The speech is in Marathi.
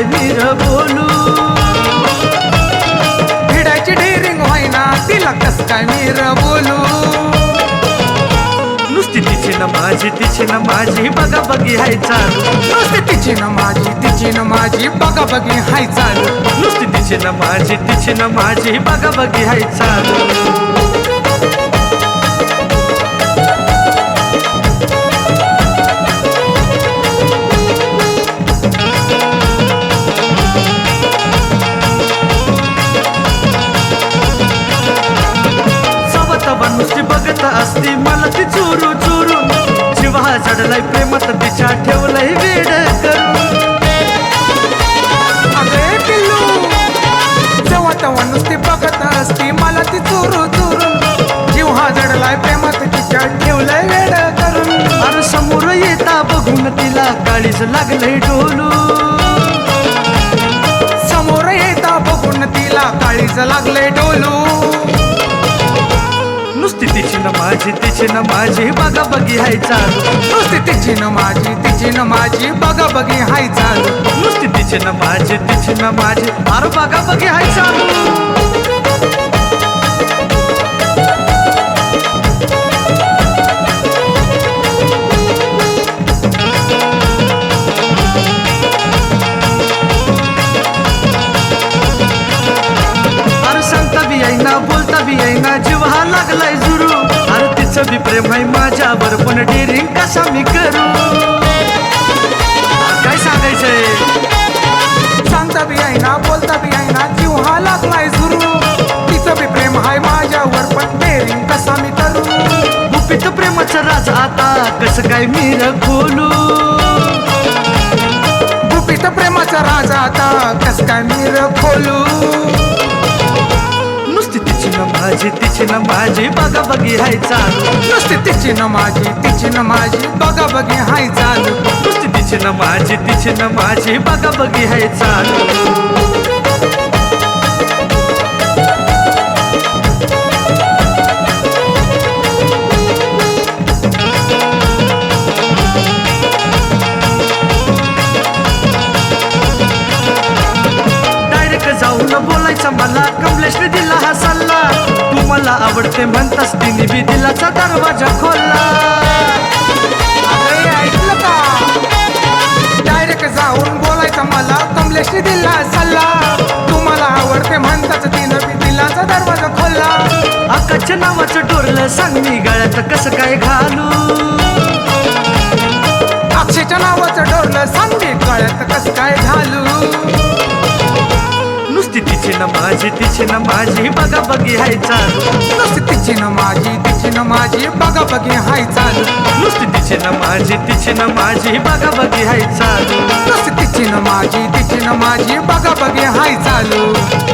काय वीर बोलू. भिडायची डेअरिंग व्हायना तिला कस काय वीर बोलू? नुसती तिची न माझी तिची न माझी बघा बघी हाय चालू. नुसती तिची न माझी तिची न माझी बघा बघी हाय चालू. नुसती तिची न माझी तिची न माझी बघा बघी हाय चालू. नुसती असती मला ती चुरू चुरू. जीवा चढलाय प्रेमात तिच्या ठेवलंय वेड करून. पिल्लू जेव्हा तेव्हा नुसती बघत असती मला ती चोरू चुरू. जीव हा जडलाय प्रेमात तिच्या ठेवलंय वेड करून. अरे समोर येता बघून तिला काळीच लागलंय डोलू. समोर येता बघून तिला काळीच लागलंय डोलू. नुसती तिची न माझी तिची न माझी बघा बघी हाय चालू. नुसती तिची न माझी तिची न माझी बघा बघी हाय चालू. नुसती तिची न माझी तिची न माझी अरे बघा बघी हाय चालू. अरे सांगता लागलाय जुरू. अरे तिचं बी प्रेम आहे माझ्यावर पण डेरिंग कसा मी करू? काय सांगायचंय? सांगता बी आहे ना बोलता बी आहे ना जीव हा लागलाय जुरू. तिचं बी प्रेम हाय माझ्यावर पण डेअरिंग कसा मी करू? गुपित प्रेमाचं राज आता कसं काय मीर खोलू गुपित प्रेमाचा राजा आता कस काय मी खोलू माझी तिची न माझी बघा बघी हाय चालू. नुसती तिची न माझी तिची न माझी बघा बघी हाय चालू. नुसती तिची न माझी तिची न माझी बघा बघी हाय चालू. डायरेक्ट बोलायचा मला आवडते म्हणतास तिने बी दिलाचा दरवाजा खोलला. अरे ऐकलं का? डायरेक्ट जाऊन बोलायचं मला कमलेशने दिला सल्ला. तुम्हाला आवडते म्हणताच तिनं बी दिलाचा दरवाजा खोलला. आकाच्या नावाचं टोरलं सांग मी गळ्यात कसं काय घालू. अक्षयच्या नावाचं डोरलं सांगते गळ्यात कसं काय घालू. न माझी तिची न माझी बघा बघी हाय चालू. नुसती तिची न माझी तिची न माझी बघा बघी हाय चालू. नुसती तिची न माझी तिची न माझी बघा बघी हाय चालू. नुसती तिची न माझी तिची न माझी बघा बघी हाय चालू.